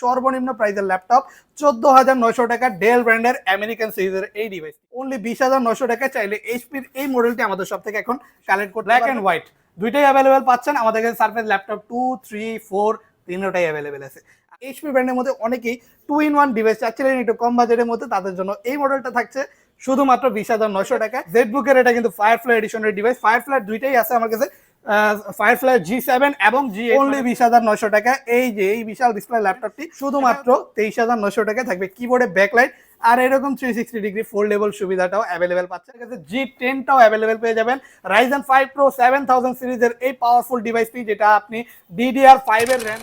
সর্বনিম্ন প্রাইসের ল্যাপটপ চোদ্দ হাজার নয়শো টাকা ডেল ব্র্যান্ডের আমেরিকান সিরিজের এই ডিভাইস অনলি বিশ হাজার নয়শো টাকা চাইলে এইচপির এই মডেলটি আমাদের সব থেকে এখন কালেক্ট করতে ব্ল্যাক অ্যান্ড হোয়াইট দুইটাই অ্যাভেলেবেল পাচ্ছেন। আমাদের কাছে Surface laptop two three four তিনটাই অ্যাভেলেবেল আছে। এইচপি ব্র্যান্ডের মধ্যে অনেকেই টু ইন ওয়ান ডিভাইস চাচ্ছিলেন একটু কম বাজেটের মধ্যে। তাদের জন্য এই মডেলটা থাকছে শুধুমাত্র বিশ হাজার নয়শো টাকা জেড বুকের এটা কিন্তু ফায়ার ফায়ারফ্লাই এডিশনের ডিভাইস ফায়ার ফায়ারফ্লাই দুইটাই আছে আমার কাছে। ফায়ারফ্লাই জি সেভেন এবং জি অনলি বিশ হাজার নয়শো টাকা। এই যে এই বিশাল ডিসপ্লে ল্যাপটপটি শুধুমাত্র তেইশ হাজার নয়শো টাকা থাকবে। কিবোর্ডে ব্যাকলাইট আর এরকম থ্রি সিক্সটি ডিগ্রি ফোল্ডেবল সুবিধাটাও অ্যাভেলেবেল পাচ্ছেন। কাছে জি টেনটাও অ্যাভেলেবেল পেয়ে যাবেন। Ryzen five pro seven thousand সিরিজের এই পাওয়ারফুল ডিভাইসটি যেটা আপনি ডিডিআর ফাইভের র্যাম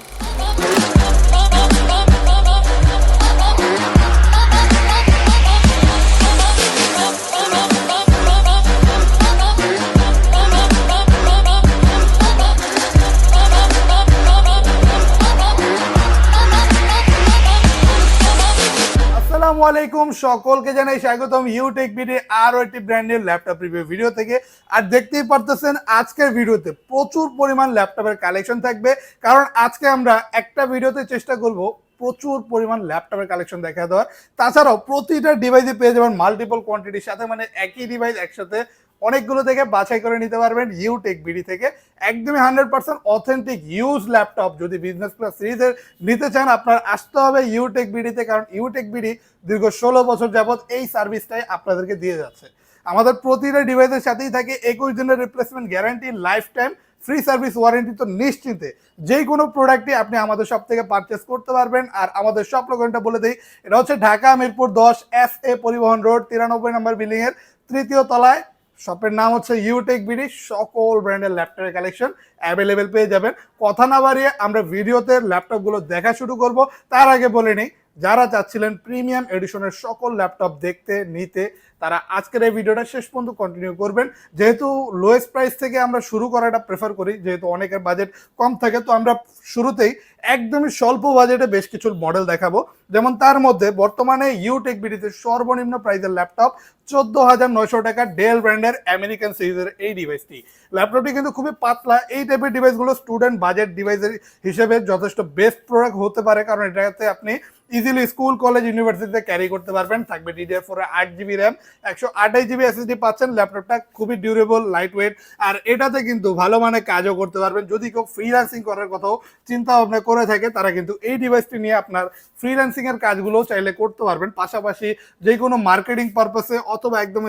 আসসালামু আলাইকুম সকলকে জানাই স্বাগতম ইউটেক বিডি আরও একটি ব্র্যান্ডের ল্যাপটপ রিভিউ ভিডিও থেকে। আর দেখতেই পারতেছেন, আজকের ভিডিওতে প্রচুর পরিমাণ ল্যাপটপের কালেকশন থাকবে। কারণ আজকে আমরা একটা ভিডিওতে চেষ্টা করব প্রচুর পরিমাণ ল্যাপটপের কালেকশন দেখা দেওয়ার। তাছাড়াও প্রতিটা ডিভাইসে পেয়ে যাবেন মাল্টিপল কোয়ান্টিটির সাথে মানে একই ডিভাইস একসাথে অনেকগুলো থেকে বাছাই করে নিতে পারবেন ইউটেক বিডি থেকে। একদমই hundred percent authentic use laptop যদি বিজনেস প্লাস সিরিজের নিতে চান, আপনার আসতে হবে ইউটেক বিডিতে কারণ ইউটেক বিডি দীর্ঘ ষোলো বছর যাবত এই সার্ভিসটাই আপনাদেরকে দিয়ে যাচ্ছে। আমাদের প্রতিটা ডিভাইসের সাথেই থাকে একুশ দিনের replacement guarantee life time free service warranty তো নিশ্চিন্তে। যে কোনো প্রোডাক্টই আপনি আমাদের শপ থেকে পারচেস করতে পারবেন। আর আমাদের শপ লোকেশনটা বলে দিই, এটা হচ্ছে ঢাকা মিরপুর দশ এস এ পরিবহন রোড তিরানব্বই নম্বর বিল্ডিংয়ের তৃতীয় তলায়। শপের নাম হচ্ছে ইউটেক বিডি সকল ব্র্যান্ডের ল্যাপটপের কালেকশন অ্যাভেলেবেল পেয়ে যাবেন। কথা না বাড়িয়ে আমরা ভিডিওতে ল্যাপটপগুলো দেখা শুরু করব। তার আগে বলে নিই, যারা চাচ্ছিলেন প্রিমিয়াম এডিশনের সকল ল্যাপটপ দেখতে, নিতে, তারা আজকের এই ভিডিওটা শেষ পর্যন্ত কন্টিনিউ করবেন। যেহেতু লোয়েস্ট প্রাইস থেকে আমরা শুরু করাটা প্রেফার করি, যেহেতু অনেকের বাজেট কম থাকে, তো আমরা শুরুতেই একদমই স্বল্প বাজেটে বেশ কিছু মডেল দেখাবো। যেমন তার মধ্যে বর্তমানে ইউটেক বিডিতে সর্বনিম্ন প্রাইসের ল্যাপটপ চোদ্দ হাজার নয়শো টাকা ডেল ব্র্যান্ডের আমেরিকান সিরিজের এই ডিভাইসটি ল্যাপটপটি কিন্তু খুবই পাতলা, এই টাইপের ডিভাইসগুলো স্টুডেন্ট বাজেট ডিভাইসের হিসেবে যথেষ্ট বেস্ট প্রোডাক্ট হতে পারে, কারণ এটাতে আপনি ইজিলি স্কুল কলেজ ইউনিভার্সিটিতে ক্যারি করতে পারবেন। থাকবে ডিডিআর ফোর আট জিবি র্যাম একশো আঠাশ জিবি এসএসডি পাচ্ছেন। ল্যাপটপটা খুবই ডিউরেবল লাইট ওয়েট আর এটাতে কিন্তু ভালো মানে কাজও করতে পারবেন। যদি কেউ ফ্রিল্যান্সিং করার কথাও চিন্তা ভাবনা করে থাকে, তারা কিন্তু এই ডিভাইসটি নিয়ে আপনার ফ্রিল্যান্সিং এর কাজগুলো চাইলে করতে পারবেন। পাশাপাশি যে কোনো মার্কেটিং পারপাসে অথবা একদম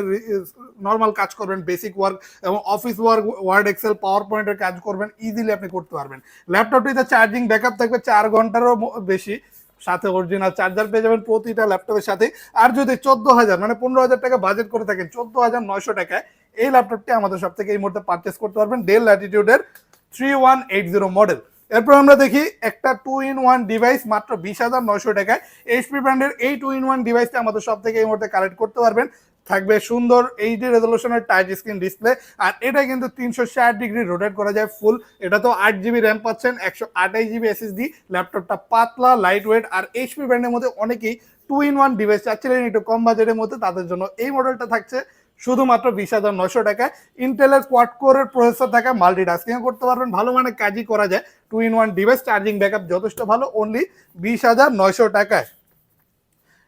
নর্মাল কাজ করবেন বেসিক ওয়ার্ক এবং office work Word Excel power পয়েন্টের কাজ করবেন ইজিলি আপনি করতে পারবেন। ল্যাপটপটিতে চার্জিং ব্যাকআপ থাকবে চার ঘন্টারও বেশি। সাথে অরিজিনাল চার্জার পেয়ে যাবেন প্রতিটা ল্যাপটপের সাথে আর যদি চোদ্দ হাজার মানে পনেরো হাজার টাকা বাজেট করে থাকেন, চোদ্দ হাজার নয়শো টাকায় এই ল্যাপটপটি আমাদের সব থেকে এই মুহূর্তে পারচেস করতে পারবেন। Dell ল্যাটিটিউডের three one eight zero model এরপর আমরা দেখি একটা টু ইন ওয়ান ডিভাইস মাত্র বিশ হাজার নয়শো টাকায় এইচপি ব্র্যান্ডের এই টু ইন ওয়ান ডিভাইসটা আমাদের সব থেকে এই মুহূর্তে কালেক্ট করতে পারবেন। থাকবে সুন্দর এইচডি রেজলিউশনের টাচ স্ক্রিন ডিসপ্লে আর এটা কিন্তু তিনশো ষাট ডিগ্রি রোটেট করা যায় ফুল এটা তো আট জিবি র্যাম পাচ্ছেন, একশো আঠাশ জিবি এসএসডি ল্যাপটপটা পাতলা লাইট ওয়েট আর এইচপি ব্র্যান্ডের মধ্যে অনেকেই টু ইন ওয়ান ডিভাইস চাচ্ছিলেন একটু কম বাজেটের মধ্যে, তাদের জন্য এই মডেলটা থাকছে শুধুমাত্র বিশ হাজার নয়শো টাকা ইন্টেলের কোয়াড কোরের প্রসেসর থাকা মাল্টিটাস্কিং করতে পারবেন। ভালো মানে কাজই করা যায়। Two in one device charging backup যথেষ্ট ভালো। অনলি বিশ হাজার নয়শো টাকায়।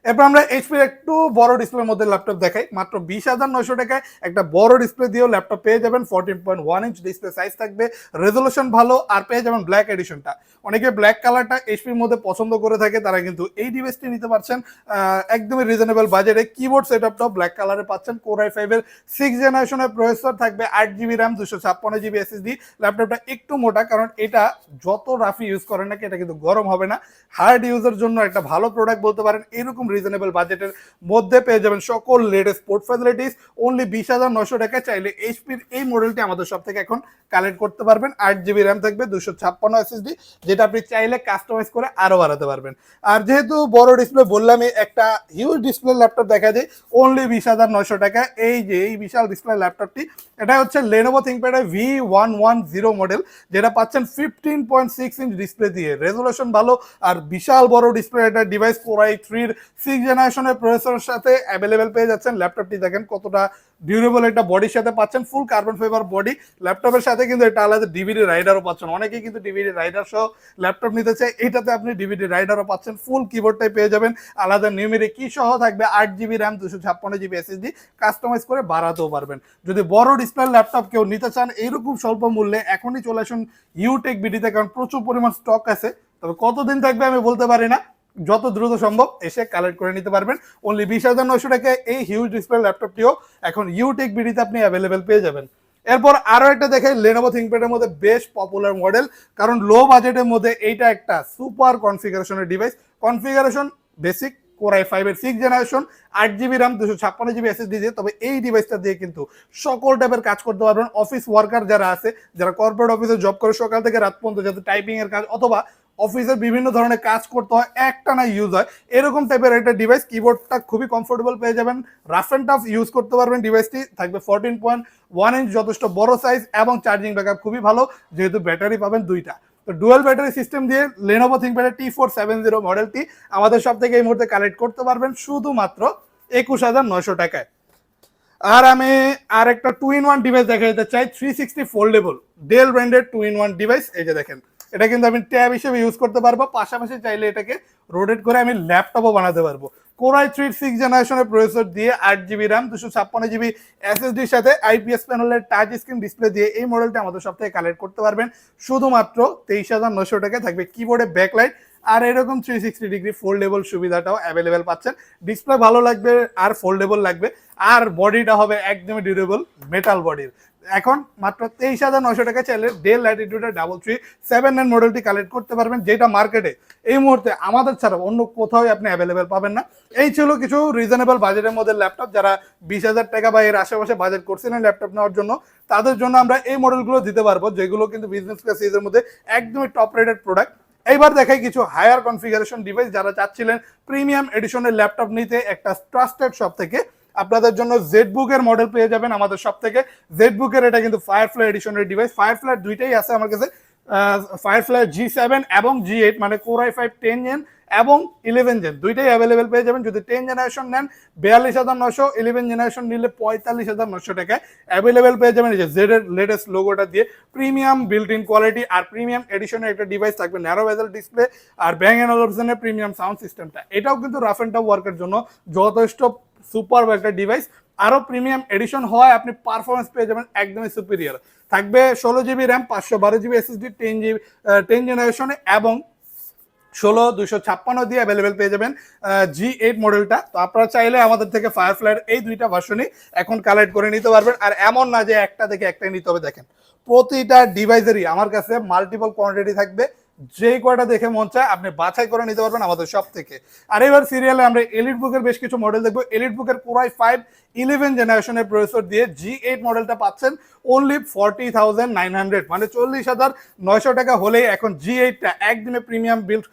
এরপর আমরা এইচপির একটু বড় ডিসপ্লের মধ্যে ল্যাপটপ দেখাই। মাত্র বিশ হাজার নয়শো টাকায় একটা বড় ডিসপ্লে দিয়েও ল্যাপটপ পেয়ে যাবেন। Fourteen point one inch display size থাকবে। রেজলিউশন ভালো, আর পেয়ে যাবেন ব্ল্যাক এডিশনটা অনেকে ব্ল্যাক কালারটা এইচপির মধ্যে পছন্দ করে থাকে, তারা কিন্তু এই ডিভাইসটি নিতে পারছেন। একদমই রিজনেবল বাজেটে কিবোর্ড সেট আপটাও ব্ল্যাক কালারে পাচ্ছেন। কোর আই ফাইভের সিক্স জেনারেশনের প্রসেসর থাকবে, আট জিবি র্যাম দুশো ছাপ্পান্ন জিবি এসএসডি ল্যাপটপটা একটু মোটা, কারণ এটা যত রাফি ইউজ করেন নাকি এটা কিন্তু গরম হবে না। হার্ড ইউজের জন্য একটা ভালো প্রোডাক্ট বলতে পারেন। এরকম রিজনেবল বাজেটের মধ্যে পেয়ে যাবেন সকল লেটেস্ট স্পোর্ট ফ্যাসিলিটিস অনলি বিশ হাজার নশো টাকায় চাইলে এইচপির এই মডেলটি আমাদের সব থেকে এখন কালেক্ট করতে পারবেন। আট জিবি র্যাম থাকবে দুশো ছাপ্পান্ন এসএসডি যেটা আপনি চাইলে কাস্টমাইজ করে আরও বাড়াতে পারবেন। আর যেহেতু বড় ডিসপ্লে বললাম বললামই একটা হিউজ ডিসপ্লে ল্যাপটপ দেখা যায় অনলি বিশ হাজার নয়শো টাকা। এই যে, এই বিশাল ডিসপ্লে ল্যাপটপটি এটা হচ্ছে Lenovo ThinkPad V one one zero model যেটা পাচ্ছেন fifteen point six inch display দিয়ে। রেজোলেশন ভালো আর বিশাল বড় ডিসপ্লে এটা ডিভাইস ফোর আই থ্রির সিক্স জেনারেশনের প্রসেসরের সাথে অ্যাভেলেবেল পেয়ে যাচ্ছেন। ল্যাপটপটি দেখেন কতটা ডিউরেবল একটা বডির সাথে পাচ্ছেন ফুল কার্বন ফাইবার বডি ল্যাপটপের সাথে কিন্তু এটা আলাদা ডিভিডি রাইডারও পাচ্ছেন। অনেকেই কিন্তু ডিভিডি রাইডার সহ ল্যাপটপ নিতে চায়, এটাতে আপনি ডিভিডি রাইডারও পাচ্ছেন ফুল কিবোর্ডটাই পেয়ে যাবেন। আলাদা নিউমেরি কি সহ থাকবে আট জিবি র্যাম দুশো ছাপ্পান্ন জিবি এসএসডি কাস্টমাইজ করে বাড়াতেও পারবেন। যদি বড় ডিসপ্লে ল্যাপটপ কেউ নিতে চান, এইরকম স্বল্প মূল্যে এখনই চলে আসুন ইউটেক বিডিতে কারণ প্রচুর পরিমাণ স্টক আছে। তবে কতদিন থাকবে আমি বলতে পারি না। যত দ্রুত সম্ভব এসে কালেক্ট করে নিতে পারবেন। অনলি বিশ হাজার নয়শো টাকায় এই হিউজ ডিসপ্লে ল্যাপটপটিও এখন ইউটেক বিডিতে আপনি অ্যাভেলেবেল পেয়ে যাবেন। এরপর আরও একটা দেখাই লেনোভো থিঙ্কপ্যাডের মধ্যে বেশ পপুলার মডেল কারণ লো বাজেটের মধ্যে এইটা একটা super কনফিগারেশনের device configuration basic core i ফাইভের সিক্স জেনারেশন আট জিবি র্যাম দুশো ছাপ্পান্ন জিবি এসএসডি দিয়ে। তবে এই ডিভাইসটা দিয়ে কিন্তু সকল টাইপের কাজ করতে পারবেন। অফিস ওয়ার্কার যারা আছে, যারা কর্পোরেট অফিসে জব করে সকাল থেকে রাত পর্যন্ত যাতে টাইপিং এর কাজ অথবা অফিসের বিভিন্ন ধরনের কাজ করতে হয়, একটা না ইউজ হয়। এরকম টাইপের একটা ডিভাইস কিবোর্ডটা খুবই কমফোর্টেবল পেয়ে যাবেন। রাফ অ্যান্ড টাফ ইউজ করতে পারবেন ডিভাইসটি থাকবে ফোরটিন পয়েন্ট ওয়ান ইঞ্চ যথেষ্ট বড় সাইজ এবং চার্জিং ব্যাকআপ খুবই ভালো, যেহেতু ব্যাটারি পাবেন দুইটা। তো ডুয়েল ব্যাটারি সিস্টেম দিয়ে লেনোভো থিঙ্কপ্যাডের টি ফোর সেভেন জিরো মডেলটি আমাদের সব থেকে এই মুহূর্তে কালেক্ট করতে পারবেন শুধুমাত্র একুশ হাজার নয়শো টাকায়। আর আমি আর একটা টু ইন ওয়ান ডিভাইস দেখা যেতে চাই থ্রি সিক্সটি ফোল্ডেবল ডেল ব্র্যান্ডের টু ইন ওয়ান ডিভাইস এই যে দেখেন। এটা কিন্তু আমি ট্যাব হিসেবে ইউজ করতে পারব। পাশাপাশি চাইলে এটাকে রোটেট করে আমি ল্যাপটপও বানাতে পারব। কোরাই থ্রি সিক্স জেনারেশনের প্রসেসর দিয়ে আট জিবি র্যাম দুশো ছাপ্পান্ন জিবি এসএসডির সাথে আইপিএস প্যানেলের টাচ স্ক্রিন ডিসপ্লে দিয়ে এই মডেলটা আমাদের সব থেকে কালেক্ট করতে পারবেন। শুধুমাত্র তেইশ হাজার নশো টাকায় থাকবে। কিবোর্ডে ব্যাকলাইট আর এরকম থ্রি সিক্সটি ডিগ্রি ফোল্ডেবল সুবিধাটাও অ্যাভেলেবেল পাচ্ছেন। ডিসপ্লে ভালো লাগবে আর ফোল্ডেবল লাগবে। আর বডিটা হবে একদমই ডিউরেবল মেটাল বডির এখন মাত্র তেইশ হাজার নশো টাকা চাইলে ডেল ল্যাটিটিউডের ডাবল থ্রি সেভেন নাইন মডেলটি কালেক্ট করতে পারবেন, যেটা মার্কেটে এই মুহূর্তে আমাদের ছাড়া অন্য কোথাও আপনি অ্যাভেলেবেল পাবেন না। এই ছিল কিছু রিজনেবল বাজেটের মধ্যে ল্যাপটপ যারা বিশ হাজার টাকা বা এর আশেপাশে বাজেট করছিলেন ল্যাপটপ নেওয়ার জন্য, তাদের জন্য আমরা এই মডেলগুলো দিতে পারব, যেগুলো কিন্তু বিজনেস ক্লাস মধ্যে একদমই টপ রেটেড প্রোডাক্ট এইবার দেখাই কিছু হায়ার কনফিগারেশন ডিভাইস যারা চাচ্ছিলেন প্রিমিয়াম এডিশনের ল্যাপটপ নিতে, একটা ট্রাস্টেড শপ থেকে। আপনাদের জন্য জেড বুকের মডেল পেয়ে যাবেন আমাদের সব থেকে। জেড বুকের এটা কিন্তু ফায়ারফ্লাই এডিশনের ডিভাইস ফায়ারফ্লাই দুইটাই আছে আমার কাছে। ফায়ারফ্লাই জি সেভেন এবং জি এইট মানে core i five ten gen এবং ইলেভেন জেন দুইটাই অ্যাভেলেবেল পেয়ে যাবেন। যদি টেন জেনারেশন নেন, বিয়াল্লিশ হাজার নশো ইলেভেন জেনারেশন নিলে পঁয়তাল্লিশ হাজার নশো টাকায় অ্যাভেলেবেল পেয়ে যাবেন। এই যে জেড এর লেটেস্ট লোগোটা দিয়ে প্রিমিয়াম বিল্ট ইন কোয়ালিটি আর প্রিমিয়াম এডিশনের একটা ডিভাইস থাকবে ন্যারো ভেজেল ডিসপ্লে আর ব্যাং অ্যান্ড অপশনের প্রিমিয়াম সাউন্ড সিস্টেমটা এটাও কিন্তু রাফ অ্যান্ড টাফ ওয়ার্কের জন্য যথেষ্ট সুপার একটা ডিভাইস আরও প্রিমিয়াম এডিশন হয়, আপনি পারফরমেন্স পেয়ে যাবেন একদমই সুপিরিয়ার থাকবে ষোলো জিবি র্যাম পাঁচশো বারো GB SSD ten GB ten জেনারেশনে এবং ষোলো দুশো ছাপ্পান্ন দিয়ে অ্যাভেলেবেল পেয়ে যাবেন জি এইট মডেলটা তো আপনারা চাইলে আমাদের থেকে ফায়ারফ্লাইয়ের এই দুইটা ভার্সনই এখন কালেক্ট করে নিতে পারবেন। আর এমন না যে একটা থেকে একটাই নিতে হবে, দেখেন। প্রতিটা ডিভাইসেরই আমার কাছে মাল্টিপল কোয়ান্টিটি থাকবে। যেই কয়টা দেখে মন চায় আপনি বাছাই করে নিতে পারবেন আমাদের সব থেকে। আর এবার সিরিয়ালে আমরা এলিট বুকের বেশ কিছু মডেল দেখব। এলিট বুকের পুরাই ফাইভ ইলেভেন জেনারেশনের প্রসেসর দিয়ে জি এইট মডেলটা পাচ্ছেন only forty thousand nine hundred মানে চল্লিশ হাজার নয়শো টাকা হলেই এখন জি এইটটা একদিনে প্রিমিয়াম বিল্ড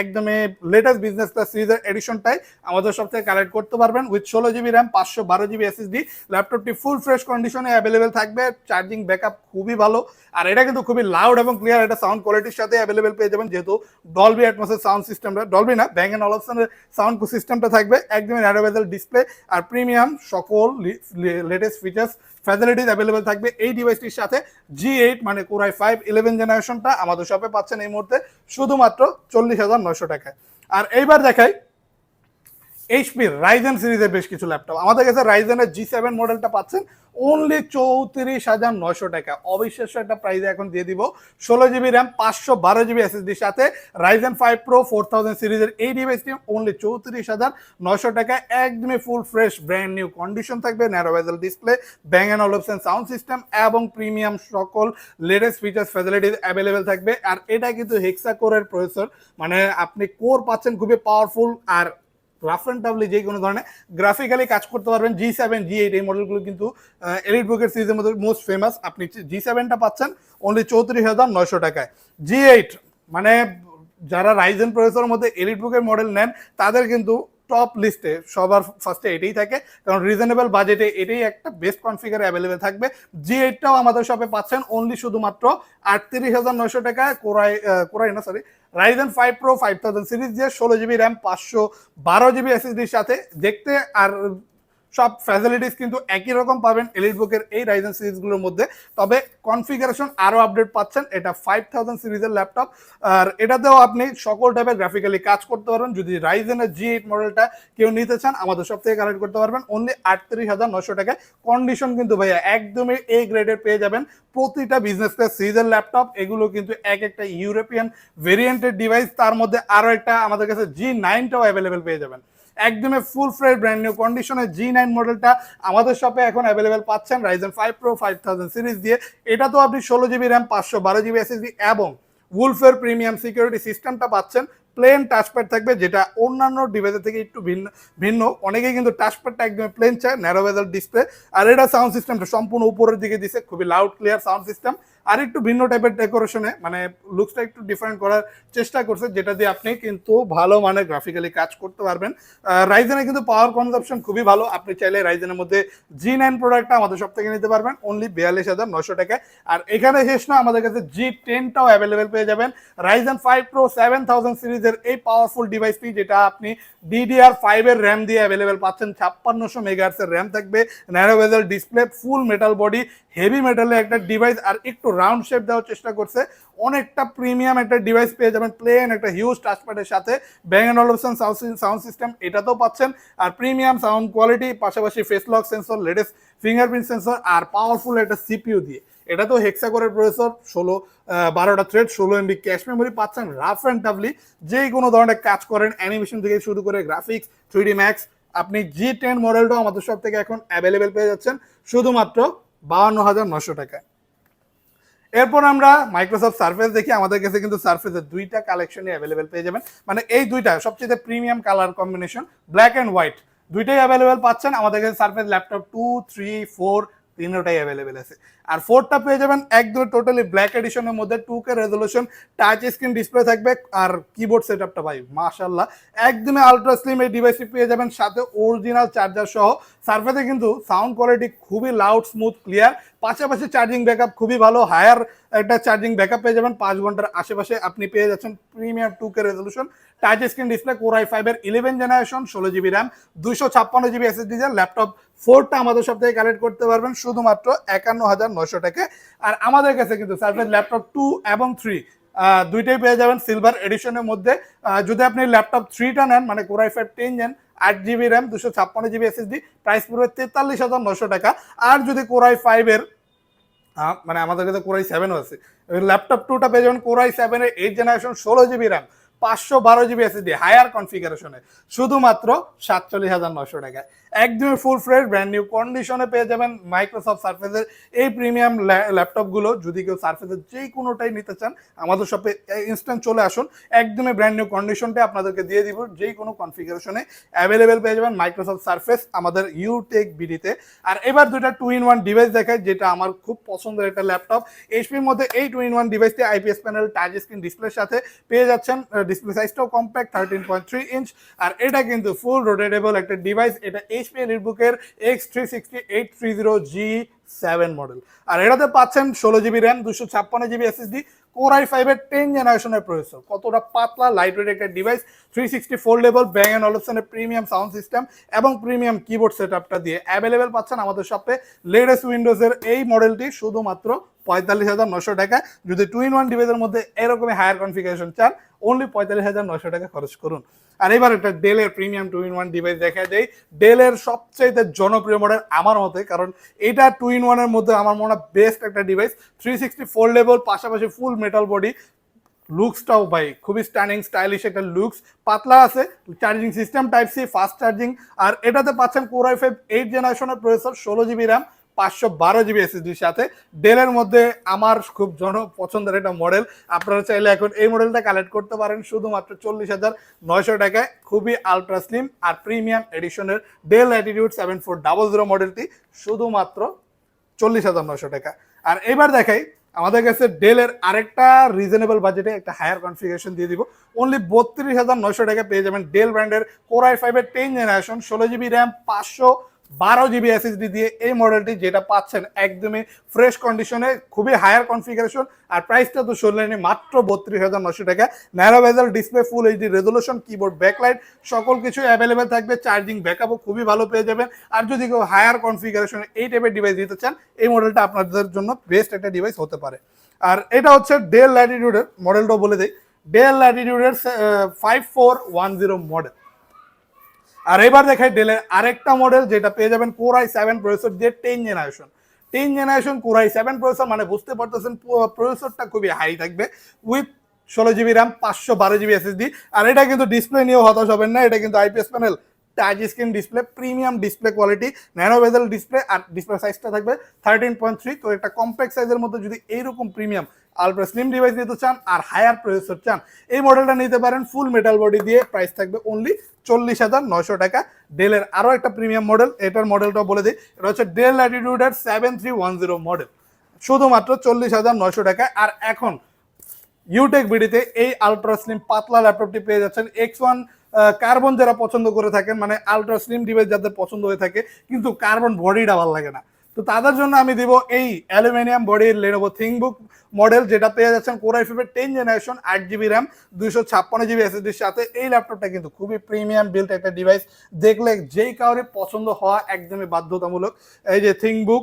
একদমই লেটেস্ট বিজনেস ক্লাস সিরিজের এডিশনটাই আমাদের সব থেকে কালেক্ট করতে পারবেন উইথ ষোলো জিবি র্যাম পাঁচশো বারো জিবি এসএসডি ল্যাপটপটি ফুল ফ্রেশ কন্ডিশনে অ্যাভেলেবেল থাকবে। চার্জিং ব্যাকআপ খুবই ভালো। আর এটা কিন্তু খুবই লাউড এবং ক্লিয়ার এটা সাউন্ড কোয়ালিটির সাথে অ্যাভেলেবেল পেয়ে যাবেন, যেহেতু ডলবি অ্যাটমসের সাউন্ড সিস্টেমটা ডলবি না ব্যাং অ্যান্ড অলপশনের সাউন্ড সিস্টেমটা থাকবে। একদমই অ্যাডোভেজেল ডিসপ্লে আর প্রিমিয়াম সকল লেটেস্ট ফিচার্স ফ্যাসিলিটিস অ্যাভেলেবেল থাকবে এই ডিভাইসটির সাথে জি এইট মানে কোরাই ফাইভ ইলেভেন জেনারেশনটা আমাদের শপে পাচ্ছেন এই মুহূর্তে, শুধুমাত্র চল্লিশ হাজার নয়শো টাকায়। আর এইবার দেখাই এইচপির রাইজেন সিরিজের বেশ কিছু ল্যাপটপ আমাদের কাছে রাইজেনের জি সেভেন মডেলটা পাচ্ছেন অনলি চৌত্রিশ হাজার নয়শো টাকা। অবিশ্বাস্য একটা প্রাইজে এখন দিয়ে দিব। ষোলো জিবি র্যাম পাঁচশো বারো জিবি এসএসডির সাথে Ryzen five pro four thousand সিরিজের এই ডিভাইসটি অনলি চৌত্রিশ হাজার নয়শো টাকা। একদমই full fresh brand new condition থাকবে narrow bezel display Bang and Olufsen sound system এবং প্রিমিয়াম সকল লেটেস্ট ফিচার্স ফ্যাসিলিটিস অ্যাভেলেবেল থাকবে। আর এটা কিন্তু হেক্সা কোরের প্রসেসর মানে আপনি কোর পাচ্ছেন খুবই পাওয়ারফুল আর রাফ অ্যান্ড টাফলি যে কোনো ধরনের গ্রাফিক্যালি কাজ করতে পারবেন জি সেভেন জি এইট এই মডেলগুলো কিন্তু এলিট বুকের সিরিজের মধ্যে মোস্ট ফেমাস আপনি জি সেভেনটা পাচ্ছেন অনলি চৌত্রিশ হাজার নয়শো টাকায়। জি এইট মানে যারা রাইজেন প্রসেসরের মধ্যে এলিট বুকের মডেল নেন, তাদের কিন্তু টপ লিস্টে সবার ফার্স্টে এটাই থাকে। কারণ রিজনেবল বাজেটে এটাই একটা বেস্ট কনফিগার অ্যাভেলেবেল থাকবে। জি এইটটাও আমাদের শপে পাচ্ছেন অনলি শুধুমাত্র আটত্রিশ হাজার নয়শো টাকায় কোরাই কোরাই না sorry Ryzen five pro five thousand series দিয়ে ষোলো জিবি র্যাম পাঁচশো বারো জিবি এসএসডির সাথে দেখতে আর সব ফ্যাসিলিটিস কিন্তু একই রকম পাবেন এলিট বুকের এই রাইজেন সিরিজগুলোর মধ্যে। তবে কনফিগারেশন আরও আপডেট পাচ্ছেন, এটা ফাইভ থাউজেন্ড সিরিজের ল্যাপটপ আর এটাতেও আপনি সকল টাইপের গ্রাফিক্যালি কাজ করতে পারবেন। যদি রাইজেনের জি এইট মডেলটা কেউ নিতে চান, আমাদের সব থেকে কালেক্ট করতে পারবেন। অনলি আটত্রিশ হাজার নশো টাকায়। কন্ডিশন কিন্তু ভাইয়া একদমই এ গ্রেডের পেয়ে যাবেন। প্রতিটা বিজনেস ক্লাস সিরিজের ল্যাপটপ এগুলো কিন্তু এক একটা ইউরোপিয়ান ভেরিয়েন্টের ডিভাইস তার মধ্যে আরও একটা আমাদের কাছে জি নাইনটাও অ্যাভেলেবেল পেয়ে যাবেন। একদমই ফুল ফ্রেড ব্র্যান্ড নিউ কন্ডিশনের জি নাইন মডেলটা আমাদের শপে এখন অ্যাভেলেবেল পাচ্ছেন Ryzen five pro five thousand series দিয়ে। এটা তো আপনি ষোলো জিবি র্যাম পাঁচশো বারো জিবি এসএসডি এবং উলফের প্রিমিয়াম সিকিউরিটি সিস্টেমটা পাচ্ছেন। প্লেন টাচপ্যাড থাকবে, যেটা অন্যান্য ডিভাইসের থেকে একটু ভিন্ন ভিন্ন। অনেকেই কিন্তু টাচপ্যাডটা একদম প্লেন চায় ন্যারো বেজাল ডিসপ্লে আর এটা সাউন্ড সিস্টেমটা সম্পূর্ণ উপরের দিকে দিছে, খুবই লাউড ক্লিয়ার সাউন্ড সিস্টেম আর একটু ভিন্ন টাইপের ডেকোরেশনে মানে লুকসটা একটু ডিফারেন্ট করার চেষ্টা করছে, যেটা দিয়ে আপনি কিন্তু ভালো মানের গ্রাফিক্যালি কাজ করতে পারবেন। রাইজেনে কিন্তু পাওয়ার কনজাপশন খুবই ভালো, আপনি চাইলে রাইজেনের মধ্যে জি নাইন প্রোডাক্টটা আমাদের সব থেকে নিতে পারবেন অনলি বিয়াল্লিশ হাজার নশো টাকায়। আর এখানে শেষ না, আমাদের কাছে জি টেনটাও অ্যাভেলেবেল পেয়ে যাবেন। Ryzen five pro seven thousand সিরিজের এই পাওয়ারফুল ডিভাইসটি যেটা আপনি ডিডিআর ফাইভের র্যাম দিয়ে অ্যাভেলেবেল পাচ্ছেন, ছাপ্পান্নশো মেগাহার্সের র্যাম থাকবে narrow bezel display full metal body heavy মেটালের একটা ডিভাইস আর একটু রাউন্ড শেপ দেওয়ার চেষ্টা করছে। অনেকটা প্রিমিয়াম একটা ডিভাইস পেয়ে যাবেন প্লেন একটা হিউজ টাচপ্যাডের সাথে। Bang and Olufsen sound system এটাতেও পাচ্ছেন। আর প্রিমিয়াম সাউন্ড কোয়ালিটি পাশাপাশি face lock sensor latest fingerprint sensor আর পাওয়ারফুল একটা সিপিইউ দিয়ে। এটা তো হেক্সা করে প্রসেসর ষোলো বারোটা থ্রেড ষোলো এমবি ক্যাশ মেমোরি পাচ্ছেন রাফ অ্যান্ড টাফলি যেই কোনো ধরনের কাজ করেন অ্যানিমেশন থেকে শুরু করে গ্রাফিক্স থ্রি ম্যাক্স আপনি জি টেন মডেলটাও আমাদের সব থেকে এখন অ্যাভেলেবেল পেয়ে যাচ্ছেন, শুধুমাত্র বাউন্ন হাজার নশো টাকায়। এরপর আমরা মাইক্রোসফট সার্ফেস দেখি, আমাদের কাছে কিন্তু সার্ফেসের দুইটা কালেকশনই অ্যাভেলেবেল পেয়ে যাবেন। মানে এই দুইটা সবচেয়ে premium colour combination black and white দুইটাই অ্যাভেলেবেল পাচ্ছেন। আমাদের কাছে Surface laptop two three four তিনটাই অ্যাভেলেবেল আছে। আর ফোরটা পেয়ে যাবেন একদম টোটালি ব্ল্যাক এডিশনের মধ্যে two K resolution touch screen display থাকবে, আর কিবোর্ড সেট আপটা ভাই মাশাল্লাহ একদমই আলট্রা স্লিম এই ডিভাইসটি পেয়ে যাবেন, সাথে অরিজিনাল চার্জার সহ। সার্ফেসে কিন্তু সাউন্ড কোয়ালিটি খুবই লাউড স্মুথ ক্লিয়ার পাশাপাশি চার্জিং ব্যাকআপ খুবই ভালো হায়ার একটা চার্জিং ব্যাকআপ পেয়ে যাবেন, পাঁচ ঘণ্টার আশেপাশে আপনি পেয়ে যাচ্ছেন premium two K resolution touch screen display core i ফাইভের ইলেভেন জেনারেশন ষোলো জিবি র্যাম দুইশো ছাপ্পান্ন জিবি এসএসডি ল্যাপটপ ফোরটা আমাদের সব থেকে কালেক্ট করতে পারবেন শুধুমাত্র একান্ন হাজার নশো টাকা। আর আমাদের কাছে কিন্তু সার্ফেস ল্যাপটপ টু এবং থ্রি দুইটাই পেয়ে যাবেন সিলভার এডিশনের মধ্যে। যদি আপনি ল্যাপটপ থ্রিটা নেন মানে কোরাই ফাইভ টেন নেন, আট জিবি র্যাম দুশো ছাপ্পান্ন জিবি এসএসডি প্রাইস পড়বে তেতাল্লিশ হাজার নশো টাকা। আর যদি কোরাই ফাইভের মানে আমাদের কাছে কোরাই সেভেনও আছে ল্যাপটপ টুটা পেয়ে যাবেন কোরাই সেভেনের এইট জেনারেশন ষোলো জিবি র্যাম পাঁচশো বারো জিবি এসএসডি হায়ার কনফিগারেশনে শুধুমাত্র সাতচল্লিশ হাজার নশো টাকায়। একদমই ফুল ফ্রেশ ব্র্যান্ড নিউ কন্ডিশনে পেয়ে যাবেন মাইক্রোসফট সার্ফেসের এই প্রিমিয়াম ল্যাপটপগুলো যদি কেউ সার্ফেসের যেই কোনোটাই নিতে চান, আমাদের শপে ইনস্ট্যান্ট চলে আসুন। একদমই ব্র্যান্ড নিউ কন্ডিশনটা আপনাদেরকে দিয়ে দিব। যেই কোনো কনফিগারেশনে অ্যাভেলেবেল পেয়ে যাবেন মাইক্রোসফট সার্ফেস আমাদের ইউটেক বিডিতে আর এবার দুইটা টু ইন ওয়ান ডিভাইস দেখায় যেটা আমার খুব পছন্দের একটা ল্যাপটপ এইচপির মধ্যে এই টু ইন ওয়ান ডিভাইসটি আইপিএস প্যানেল টাচ স্ক্রিন ডিসপ্লের সাথে পেয়ে যাচ্ছেন। Display সাইজটাও compact thirteen point three inch আর এটা কিন্তু ফুল রোটেটেবল একটা ডিভাইস এটা HP লিটবুকের X three sixty eight three zero G seven model আর এটাতে পাচ্ছেন ষোলো জিবি র্যাম দুশো ছাপ্পান্ন জিবি এসএসডি কোর আই ফাইভের টেন জেনারেশনের প্রসেসর কতটা পাতলা লাইট ওয়েট একটা device three sixty foldable Bang and অলপশনের premium sound system এবং প্রিমিয়াম কিবোর্ড সেট আপটা দিয়ে অ্যাভেলেবেল পাচ্ছেন আমাদের শপে লেটেস্ট উইন্ডোজের এই মডেলটি শুধুমাত্র পঁয়তাল্লিশ হাজার নশো টাকা যদি টু ইন ওয়ান ডিভাইসের মধ্যে এরকমই হায়ার কনফিগারেশন চান অনলি পঁয়তাল্লিশ হাজার নশো টাকা খরচ করুন। আর এবার একটা ডেলের premium two in one device দেখা যায় ডেলের সবচাইতে জনপ্রিয় মডেল আমার মতে, কারণ এটা টু ইন ওয়ানের মধ্যে আমার মনে হয় বেস্ট একটা ডিভাইস থ্রি সিক্সটি ফোল্ডেবল পাশাপাশি ফুল মেটাল বডি লুকসটাও ভাই, খুবই স্ট্যান্ডিং স্টাইলিশ একটা লুকস পাতলা আছে charging system type C fast charging আর এটাতে পাচ্ছেন কোরাই ফাইভ এইট জেনারেশনের প্রসেসর ষোলো জিবি র্যাম পাঁচশো বারো জিবি এসএসডির সাথে। ডেলের মধ্যে আমার খুব জন পছন্দের একটা মডেল আপনারা চাইলে এখন এই মডেলটা কালেক্ট করতে পারেন, শুধুমাত্র চল্লিশ হাজার নয়শো টাকায়। খুবই আলট্রা স্লিম আর premium এডিশনের Dell Latitude seven four double zero মডেলটি শুধুমাত্র চল্লিশ হাজার নয়শো টাকা। আর এবার দেখাই, আমাদের কাছে ডেলের আরেকটা রিজনেবল বাজেটে একটা হায়ার কনফিগারেশন দিয়ে দিব। অনলি বত্রিশ হাজার নয়শো টাকা পেয়ে যাবেন ডেল ব্র্যান্ডের কোরআই ফাইভের টেন জেনারেশন ষোলো জিবি র্যাম পাঁচশো বারো জিবি এসএসডি দিয়ে এই মডেলটি যেটা পাচ্ছেন একদমই ফ্রেশ কন্ডিশনে খুবই হায়ার কনফিগারেশন আর প্রাইসটা তো শুনলেনি মাত্র বত্রিশ হাজার নশো টাকা। Narrow bezel display full HD resolution keyboard backlight সকল কিছু অ্যাভেলেবেল থাকবে চার্জিং ব্যাকআপও খুবই ভালো পেয়ে যাবেন। আর যদি কেউ হায়ার কনফিগারেশনে এই টাইপের ডিভাইস দিতে চান, এই মডেলটা আপনাদের জন্য বেস্ট একটা ডিভাইস হতে পারে। আর এটা হচ্ছে ডেল ল্যাটিটিউডের মডেলটাও বলে দিই। Dell ল্যাটিটিউডের five four one zero model আর এবার দেখাই ডেলের আরেকটা মডেল যেটা পেয়ে যাবেন কোরাই সেভেন প্রসেসর দিয়ে ten generation ten generation core i seven processor মানে বুঝতে পারতেছেন প্রসেসরটা খুবই হাই থাকবে উইথ ষোলো জিবি র্যাম পাঁচশো বারো জিবি এসএসডি আর এটা কিন্তু ডিসপ্লে নিয়েও হতাশ হবেন না, এটা কিন্তু IPS panel touch screen display premium display quality nano display আর ডিসপ্লে সাইজটা থাকবে থার্টিন পয়েন্ট থ্রি তো একটা কম্প্যাক্ট সাইজের মধ্যে যদি এইরকম প্রিমিয়াম আলট্রা স্লিম ডিভাইস নিতে চান আর হায়ার প্রসেসর চান, এই মডেলটা নিতে পারেন ফুল মেটাল বডি দিয়ে প্রাইস থাকবে অনলি চল্লিশ হাজার নয়শো টাকা। ডেলের আরও একটা প্রিমিয়াম মডেল এটার মডেলটা বলে দিই, এটা হচ্ছে Dell ল্যাটিটিউডের seven three one zero model শুধুমাত্র চল্লিশ হাজার নয়শো টাকা। আর এখন ইউটেক বিডিতে এই আলট্রা স্লিম পাতলা ল্যাপটপটি পেয়ে যাচ্ছেন। এক্স ওয়ান কার্বন যারা পছন্দ করে থাকেন মানে আলট্রা স্লিম ডিভাইস যাদের পছন্দ হয়ে থাকে, কিন্তু কার্বন বডিটা ভালো লাগে না। তো তাদের জন্য আমি দিব এই অ্যালুমিনিয়াম বডির লেনোভো থিংবুক মডেল যেটা পেয়ে যাচ্ছেন কোরাই ফিফের টেন জেনারেশন আট জিবি র্যাম দুইশো ছাপ্পান্ন জিবি এসএসডির সাথে। এই ল্যাপটপটা কিন্তু খুবই প্রিমিয়াম বিল্ট একটা ডিভাইস দেখলে যেই কাউরে পছন্দ হওয়া একদমই বাধ্যতামূলক। এই যে থিংবুক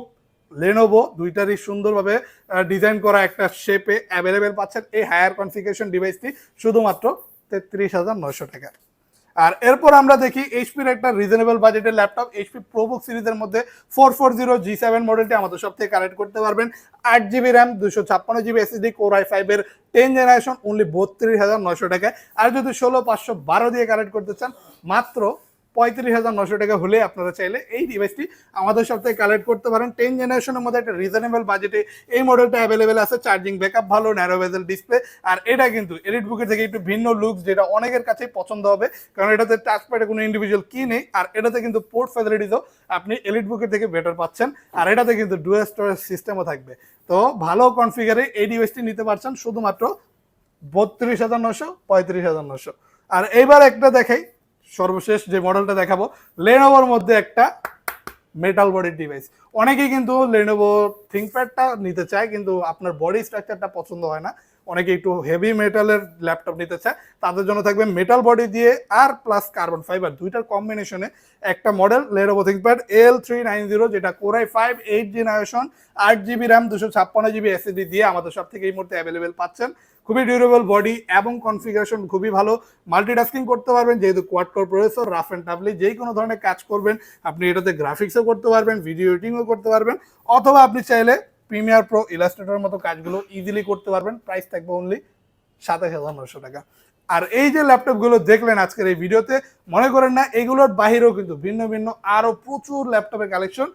লেনোভো দুইটারই সুন্দরভাবে ডিজাইন করা একটা শেপে অ্যাভেলেবেল পাচ্ছেন। এই হায়ার কনফিগারেশন ডিভাইসটি শুধুমাত্র তেত্রিশ হাজার নয়শো টাকা। আর এরপর আমরা দেখি এইচপির একটা রিজনেবল বাজেটের ল্যাপটপ এইচপি প্রোবুক সিরিজের মধ্যে four four zero G seven মডেলটি আমাদের সব থেকে কালেক্ট করতে পারবেন। আট জিবি র্যাম দুশো ছাপ্পান্ন জিবি এসএসডি কোর আই ফাইভের টেন জেনারেশন অনলি বত্রিশ হাজার নয়শো টাকায়। আর যদি ষোলো পাঁচশো বারো দিয়ে কালেক্ট করতে চান, মাত্র পঁয়ত্রিশ হাজার নশো টাকা হলে আপনারা চাইলে এই ডিভাইসটি আমাদের সব থেকে কালেক্ট করতে পারেন। টেন জেনারেশনের মধ্যে একটা রিজনেবল বাজেটে এই মডেলটা অ্যাভেলেবেল আছে চার্জিং ব্যাকআপ ভালো ন্যারো বেজেল ডিসপ্লে আর এটা কিন্তু এলিট বুকের থেকে একটু ভিন্ন লুকস যেটা অনেকের কাছেই পছন্দ হবে, কারণ এটাতে টাচ প্যাডে কোনো ইন্ডিভিজুয়াল কি নেই, আর এটাতে কিন্তু পোর্ট ফ্যাসিলিটিসও আপনি এলিট বুকের থেকে বেটার পাচ্ছেন, আর এটাতে কিন্তু ডুয়েল স্টোরেজ সিস্টেমও থাকবে। তো ভালো কনফিগারে এই ডিভাইসটি নিতে পারছেন শুধুমাত্র বত্রিশ হাজার নশো, পঁয়ত্রিশ হাজার নশো। আর এইবার একটা দেখাই সর্বশেষ যে মডেলটা দেখাবো লেনোভোর মধ্যে একটা মেটাল বডি ডিভাইস অনেকেই কিন্তু লেনোভো থিঙ্কপ্যাডটা নিতে চায়, কিন্তু আপনার বডি স্ট্রাকচারটা পছন্দ হয় না। অনেকে একটু হেভি মেটালের ল্যাপটপ নিতে চায়, তাদের জন্য থাকবে মেটাল বডি দিয়ে আর প্লাস কার্বন ফাইবার দুইটার কম্বিনেশনে একটা model Lenovo ThinkPad L three nine zero যেটা core i five eight G generation আট জিবি র্যাম দুশো ছাপ্পান্ন জিবি এসএসডি দিয়ে আমাদের সব থেকে এই মুহূর্তে অ্যাভেলেবেল পাচ্ছেন। খুবই ডিউরেবল বডি এবং কনফিগারেশন খুবই ভালো। মাল্টিটাস্কিং করতে পারবেন, যেহেতু quad core processor rough and toughly যেই কোনো ধরনের কাজ করবেন, আপনি এটাতে গ্রাফিক্সও করতে পারবেন ভিডিও এডিটিংও করতে পারবেন, অথবা আপনি চাইলে প্রিমিয়ার প্রো ইলাস্ট্রেটরের মতো কাজগুলো ইজিলি করতে পারবেন। প্রাইস থাকবে অনলি সাতাশ হাজার নশো টাকা। আর এই যে ল্যাপটপগুলো দেখলেন আজকের এই ভিডিওতে, মনে করেন না, এগুলোর বাহিরেও কিন্তু ভিন্ন ভিন্ন আরও প্রচুর ল্যাপটপের কালেকশন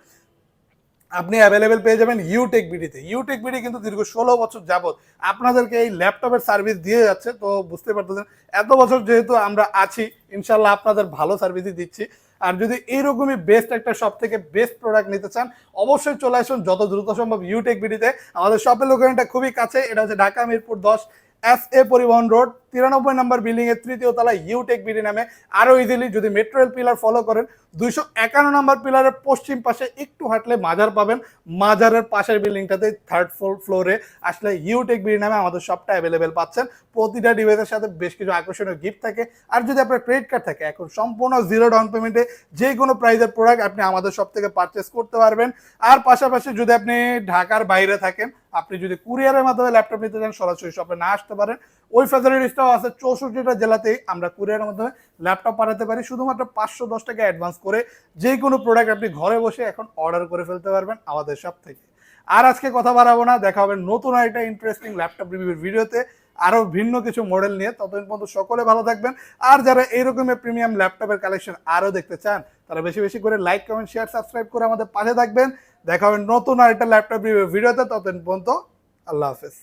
আপনি অ্যাভেলেবেল পেয়ে যাবেন ইউটেক বিডিতে ইউটেক বিডি কিন্তু দীর্ঘ ষোলো বছর যাবৎ আপনাদেরকে এই ল্যাপটপের সার্ভিস দিয়ে যাচ্ছে। তো বুঝতে পারতেছেন, এত বছর যেহেতু আমরা আছি ইনশাল্লাহ আপনাদের ভালো সার্ভিসই দিচ্ছি। আর যদি এইরকমই বেস্ট একটা সব থেকে বেস্ট প্রোডাক্ট নিতে চান, অবশ্যই চলে আসুন যত দ্রুত সম্ভব ইউটেক বিডিতে আমাদের শপের লোকেশনটা খুবই কাছে, এটা হচ্ছে ঢাকা মিরপুর দশ এস এ পরিবহন রোড তিরানব্বই নম্বর বিল্ডিং এর তৃতীয় তলা ইউটেক বিডি নামে আরও ইজিলি যদি মেট্রো রেল পিলার ফলো করেন, দুইশো একান্ন নম্বর পিলারের পশ্চিম পাশে একটু হাঁটলে মাজার পাবেন। মাজারের পাশের বিল্ডিংটাতে থার্ড ফ্লোরে আসলে ইউটেক বিডি নামে আমাদের সবটা অ্যাভেলেবেল পাচ্ছেন। প্রতিটা ডিভাইসের সাথে বেশ কিছু আকর্ষণীয় গিফট থাকে। আর যদি আপনার ক্রেডিট কার্ড থাকে, এখন সম্পূর্ণ জিরো ডাউন পেমেন্টে যে কোনো প্রাইজের প্রোডাক্ট আপনি আমাদের সব থেকে পারচেস করতে পারবেন। আর পাশাপাশি যদি আপনি ঢাকার বাইরে থাকেন, আপনি যদি কুরিয়ারের মাধ্যমে ল্যাপটপ নিতে চান, সরাসরি শপে না আসতে পারেন। ওই ফ্যাসিলিটিসটাও আছে চৌষট্টিটা জেলাতেই আমরা কুরিয়ারের মাধ্যমে ল্যাপটপ পাঠাতে পারি। শুধুমাত্র পাঁচশো দশ টাকা অ্যাডভান্স করে যে কোনো প্রোডাক্ট আপনি ঘরে বসে এখন অর্ডার করে ফেলতে পারবেন আমাদের সব থেকে। আর আজকে কথা বাড়াবো না, দেখা হবে নতুন একটা ইন্টারেস্টিং ল্যাপটপ রিভিউর ভিডিওতে আরও ভিন্ন কিছু মডেল নিয়ে। ততদিন পর্যন্ত সকলে ভালো থাকবেন। আর যারা এইরকমের প্রিমিয়াম ল্যাপটপের কালেকশন আরও দেখতে চান, তারা বেশি বেশি করে লাইক কমেন্ট শেয়ার সাবস্ক্রাইব করে আমাদের পাশে থাকবেন। দেখা হবে নতুন আরেকটা ল্যাপটপ রিভিউ ভিডিওতে। ততদিন পর্যন্ত আল্লাহ হাফেজ।